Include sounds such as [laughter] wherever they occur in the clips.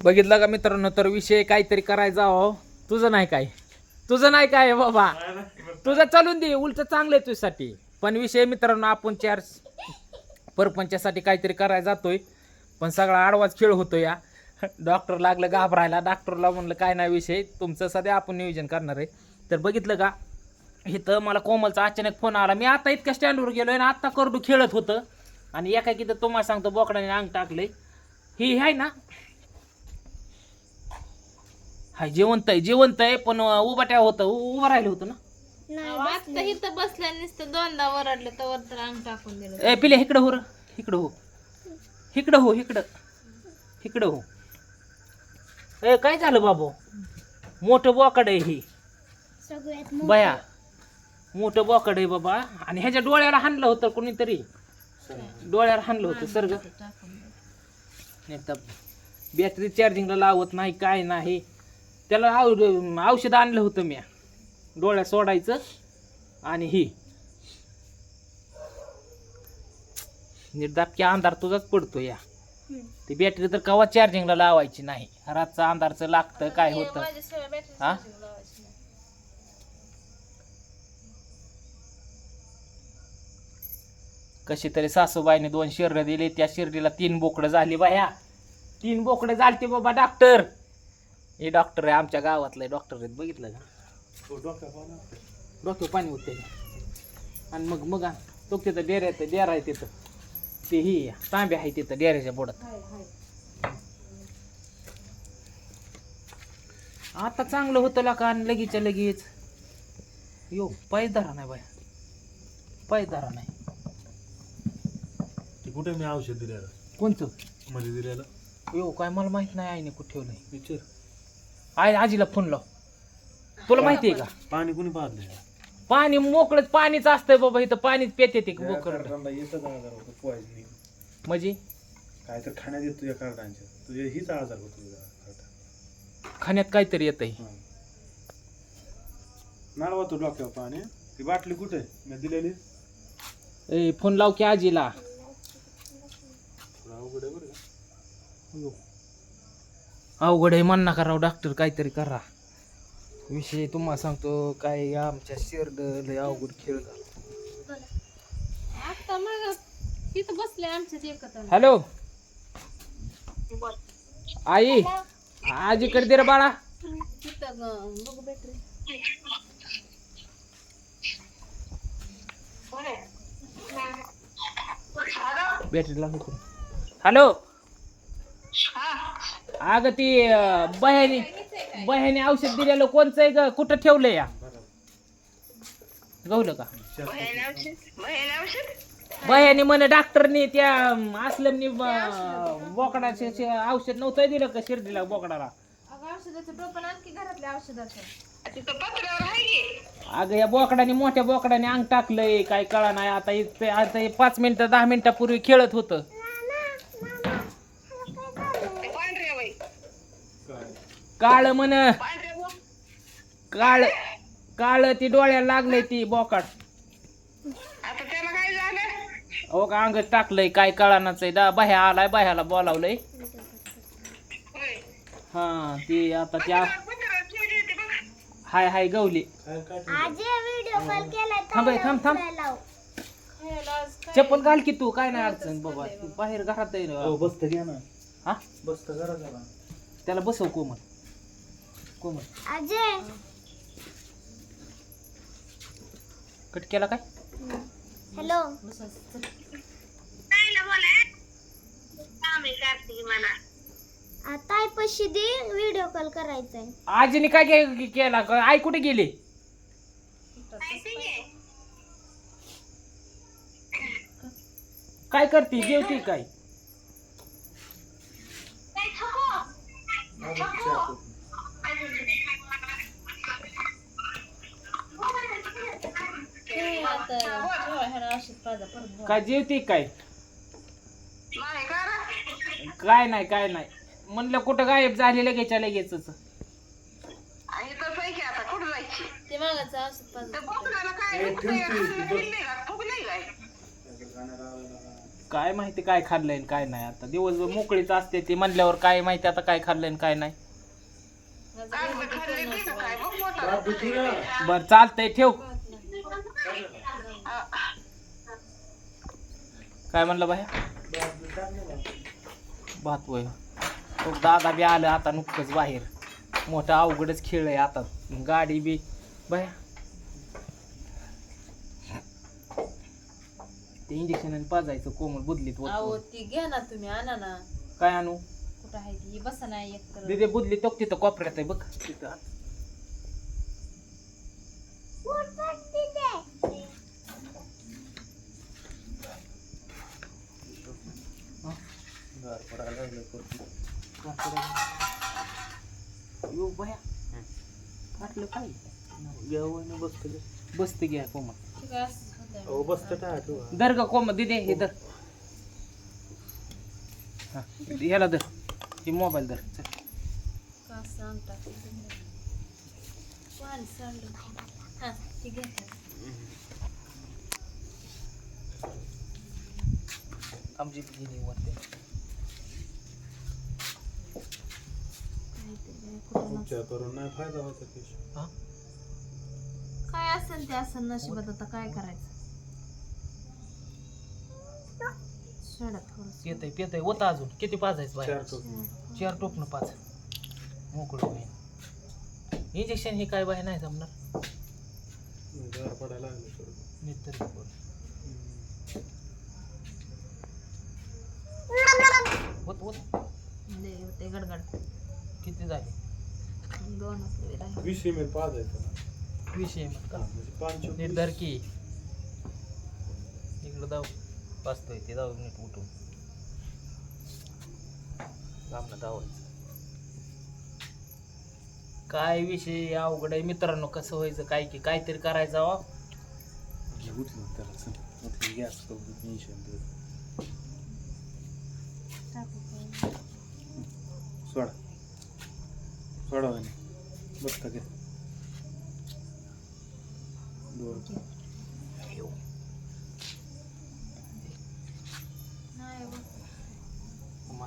बघितलं का मित्रांनो? तर विषय काहीतरी करायचा हो. तुझं नाही काय? तुझं नाही काय बाबा? तुझं चालून दे उलट चांगलं आहे तुझ्यासाठी. पण विषय मित्रांनो आपण चार परपंचासाठी काहीतरी करायला जातोय. पण सगळा आडवाच खेळ होतो या. डॉक्टर लागलं घाबरायला. डॉक्टरला म्हणलं काय नाही विषय तुमचं सध्या आपण नियोजन करणार आहे. तर बघितलं का इथं मला कोमलचा अचानक फोन आला. मी आता इतक्या स्टँडवर गेलोय ना आत्ता करडू खेळत होतं. आणि एका की तर तुम्हाला सांगतो बोकडाने अंग टाकले ही आहे ना हाय जिवंत आहे जिवंत आहे पण उभा त्या होतं उ- उभं राहिलं होतं ना? आता इथं बसल्या नुसतं दोनदा वरडलं तर वर तर अंग टाकून दिलं. ए पिले इकडं हो र इकडं हो. इकडं हो इकडं. इकडं हो. ए काय झालं बाबू? मोठं बोकड आहे ही. सगळ्यात बया मोठं बोकड आहे बाबा. आणि ह्याच्या डोळ्याला हाणलं होतं कोणीतरी. डोळ्याला हाणलं होतं सर्ग. बॅटरी चार्जिंगला लावत नाही काय नाही. त्याला औ- औषध आणलं होतं मी डोळ्यात सोडायचं आणि ही. निर्दापकी अंधार तुझाच पडतो या. ती बॅटरी तर कवा चार्जिंगला लावायची नाही. रातचं अंधारचं लागतं काय होतं? हा? कशी तरी सासूबाईने दोन शिरडं दिले त्या शिर्डीला तीन बोकडं झाली बाया. तीन बोकडं झालते बाबा डॉक्टर हे डॉक्टर आहे आमच्या गावातलं डॉक्टर आहेत बघितलं का? डोक्यावर पाणी होते आणि मग मग तो तिथं डेऱ्या डेरा आहे तिथं. ते ही तांबे आहे तिथं डेऱ्याच्या बोडात आता चांगलं होतं ला का आणि लगेचच्या लगेच. यो पायच धरा नाही बाया. पायच धरा नाही. ते कुठे मी औषध दिलेलं? कोणतं मध्ये दिलेलं. यो काय मला माहीत नाही आईने कुठे ठेवलंय. विचार. आई आजीला फोन लाव. तुला माहिती आहे का? पाणी कुणी पाहतलं पाणी मोकळच पाणीच असतंय बाबा इथं पाणीच पेते ते मोकळ. येतच आजार? होतो पोहायचं म्हणजे? काय तर खाण्यात येतो तुझ्या कार्डांच्या. तुझ्या हीच आजार होतो तुझ्या खाण्यात काहीतरी येत नाळवा तू डोक्यावर पाणी. ती बाटली कुठे मी दिलेली. ए फोन लाव की आजीला. थोडं अवघड आहे बरं का. अवघड आहे म्हण नका राव डॉक्टर काहीतरी करा. विषय तुम्हाला सांगतो काय आमच्या शेरड लय अवघड खेळ झाला. आता मग तिथं बसले आमच्यात एकत्र. हॅलो आई आजीकडे दे रे बाळा. तिथं ग- बघू बॅटरी बॅटरी लागली हॅलो अगं ती बह्यानी बह्यानी औषध दिलेलं कोणचं आहे ग? कुठं ठेवलंय या? गवलं का? बह्यानी म्हणे डॉक्टरनी त्या असलमनी बोकडाचे औषध नव्हतं दिलं का शिर्डीला बोकडाला? अगं औषधाचं टोपण आणखी घरातल्या औषधाचं. अगं या बोकडाने मोठ्या बोकडाने अंग टाकलंय काय कळा नाही. आता इथे आता हे पाच मिनिटं दहा मिनिटापूर्वी खेळत होतं. काळ म्हण. काळ काळ ती डोळ्याला लागलंय ती बोकाड. हो का अंग टाकलंय काय कळानाच आहे. दा बाह्या आलाय बाह्याला बोलावलंय. हा ती आता त्या हाय हाय गवली. काय काय आजी व्हिडिओ कॉल केलाय थांब थांब थांब. आज काय? चप्पल घाल की तू काय नाही अडचण बाबा. तू बाहेर घरात आहे हो ना. बसतं घ्या ना. हा? बसतं घरा जरा. त्याला बसव कोमल कोमल. अजय. कट केला काय? हॅलो. आता पशी दे व्हिडिओ कॉल करायचा आहे आजीने काय के- केला? आई कुठे गेली? काय करते? जेवते काय ते आता जेव्हा ह्याला औषध पाजा परत बोला. काय जेवते काय? काय नाही काय नाही. म्हणलं कुठं गायब झाले लगेच लगेच काय? माहिती काय खाल्लंय काय नाही. आता दिवसभर मोकळीच असते ती म्हणल्यावर काय माहिती आता काय खाल्लंय काय नाही. बर चालतंय ठेव. काय म्हणलं बाया? भात वय. तो दादा बी आलं आता नुकतंच बाहेर. मोठा अवघडच खेळ आहे आता. गाडी बी बाया. ते इंजेक्शन आणि पाजायचं कोमल बुदलीत अहो. ती घ्या ना तुम्ही आणा ना. काय आणू? कुठं आहे ती? बसा ना एक तर. बुदली तो तिथं कोपऱ्यात आहे बघ. तिथं आण. गार पडायला लागलं करतो. यो बया फाटलं काय जेवण बसतो बसते घ्या कोमा ठीक अहो बसतं काय दर का कोमा दिदे हे दर हा, ह्याला दर हे मोबाईल दर आमची दिदी वरते उपचार करून नाही फायदा व्हायचा केश हा? काय असेल ते असेल नशिबात आता काय करायचं? सोडा थोडस. पेतय पेतय. होता अजून. किती पाजायचं बाहेर? चार टोक चार टोपनं पाच. मोकळं होईल. इंजेक्शन हे काय बाहेर नाही जमणार? गार पडायला लागलं थोडं. नीट तरी बघ. होत होत लय होते गडगड. किती झाले? दोन. वीस एम एल पाजायचं म्हणजे पाच चोवीस. नीट धर की. इकडं जाऊ. वाचतोय ते जाऊ नीट उठून. लांबनं धावायचं. काय विषय अवघड आहे मित्रांनो कसं व्हायचं काय की काहीतरी करायचं हो. घे उचलून त्याला चल उचलून गॅस करून टेन्शन टाकू का? सोडा सोडा म्हणे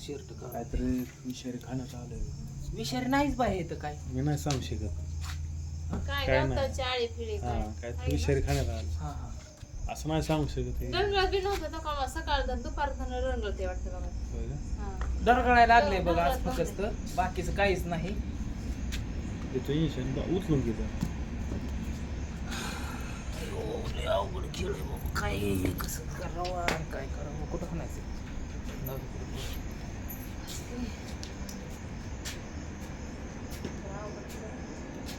शर्ट का? काहीतरी विषारी नाहीच बाहेर येतं काय? मी नाही सांगू शकत. काय काय नाही. फिळे हा काय? काहीतरी विषारी खाण्यात आलं हा हा. असं नाही सांगू शकत हे. बी नव्हतं सकाळ दुपार वाटतं बघा होय का? हा. डरगळायला लागले बघ आज फक्त बाकीचं काहीच नाही. ते तू इंजेक्शन बा- उचलून घे जरा. अवघड खेळ आहे बाबा. काय कसं करावं काय करावं कुठं म्हणायचं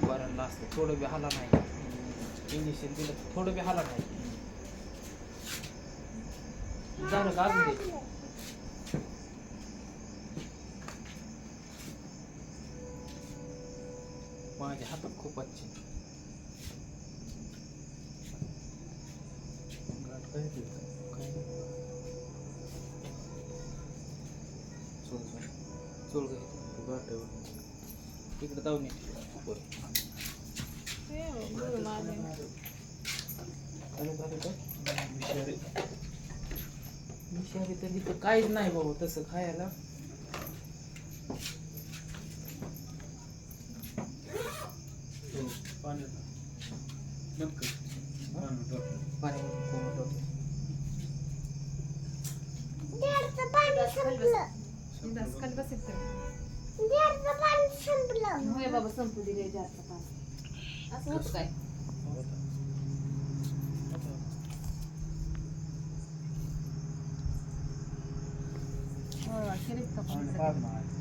बरं असतं थोडं बी हाला नाही इंजेक्शन दिलं तर थोडं बी हाला नाही झालं का अजून माझ्या हातात खूप अच्छे. चोळ गाठ. इकडे जाऊन तर इथं काहीच नाही बाबा तसं खायला हो, पाण्यात बंद कर. पाण्यात टाक. पाणी कोमट होतं. खाली बसेल तर. संपलं होय बाबा संपू दिले जास्त पाणी. असं होतं काय? हो, शिरीत पाणी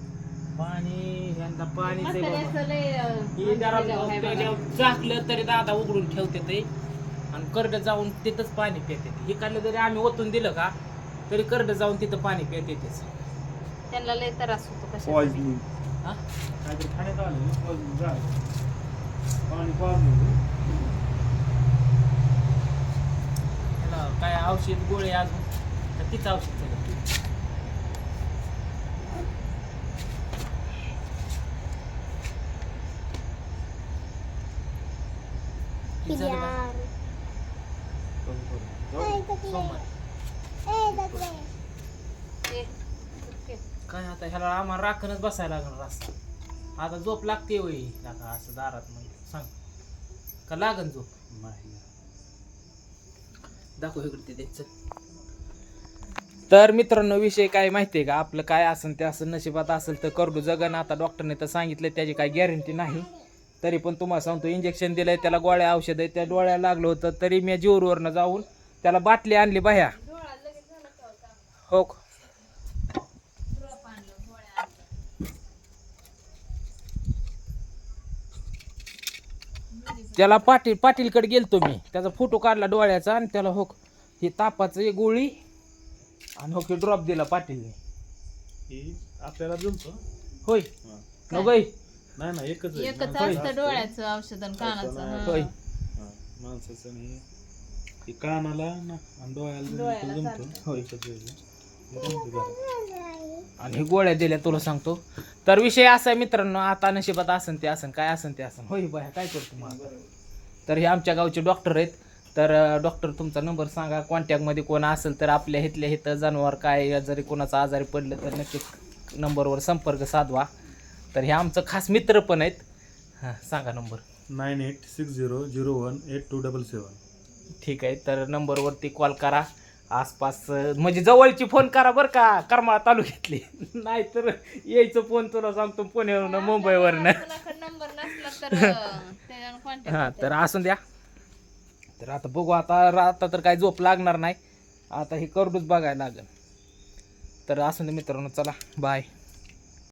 पाणी. यांना पाणीच आहे बाबा हे झाकलं तरी दादा उघडून ठेवते ते आणि करड जाऊन तिथंच पाणी पिते हे काढलं जरी आम्ही ओतून दिलं का तरी करड जाऊन तिथं पाणी पिते तेच त्यांना लय त्रास होतो कशा Poisoning. हा काहीतरी खाण्यात आलं ना, poison झालं. पाणी पाजलं. त्याला काय औषध गोळे अजून तर तीच औषध सगळं किती झालं बा? कमी करू. जाऊ दे. सोमवार. काय आता ह्याला आम्हाला राखणच बसायला लागणार रस्ता आता झोप लागते होई का असं दारात म्हणजे सांग. का लागन झोप? नाही. दाखव इकडे ते चल तर मित्रांनो विषय काय माहितीये का? आपलं काय असेल ते असं नशिबात असेल तर करडू जगन. आता डॉक्टरने तर सांगितलं त्याची काही गॅरंटी नाही. तरी पण तुम्हाला सांगतो इंजेक्शन दिलंय त्याला गोळ्या औषध आहे त्या डोळ्याला लागलं होतं तरी मी जीवरवरनं जाऊन त्याला बाटली आणली बाह्या. हो? त्याला पाटील पाटीलकडे गेलतो मी. त्याचा फोटो काढला डोळ्याचा आणि त्याला हो ही तापाचं एक गोळी आणि हो ड्रॉप दिला पाटीलने. ही आपल्याला जमतो. होय. हा. नगोय नाही ना एकच. एकच असतं डोळ्याचं औषध आणि कानाचं होय. माणसाचं नाही हे कानाला ना आणि डोळ्याला डोळ्याला. हे जमतं जरा. आणि हे गोळ्या दिल्या तुला सांगतो. तर विषय असा आहे मित्रांनो आता नशिबात असन ते असन काय असन ते असन. होय बाया काय करतो मग आता? तर हे आमच्या गावचे डॉक्टर आहेत. तर डॉक्टर तुमचा नंबर सांगा. कॉन्टॅक्टमध्ये कोण असेल तर आपल्या इथल्या इथं जनावर काय जरी कोणाचं आजारी पडलं तर नक्कीच नंबरवर संपर्क साधवा. तर हे आमचं खास मित्र पण आहेत. हां सांगा number. Nine eight six zero zero one eight two double seven. ठीक आहे तर नंबरवरती कॉल करा. आसपास म्हणजे जवळची फोन करा बरं का. करमाळा तालुक्यातली. [laughs] नाहीतर यायचं फोन तुला सांगतो पुण्यावरून मुंबईवरनं. [laughs] हां तर असून द्या. तर आता बघू आता आता तर काही झोप लागणार नाही. आता हे करडूच बघायला लागेल. तर असून दे मित्रांनो चला बाय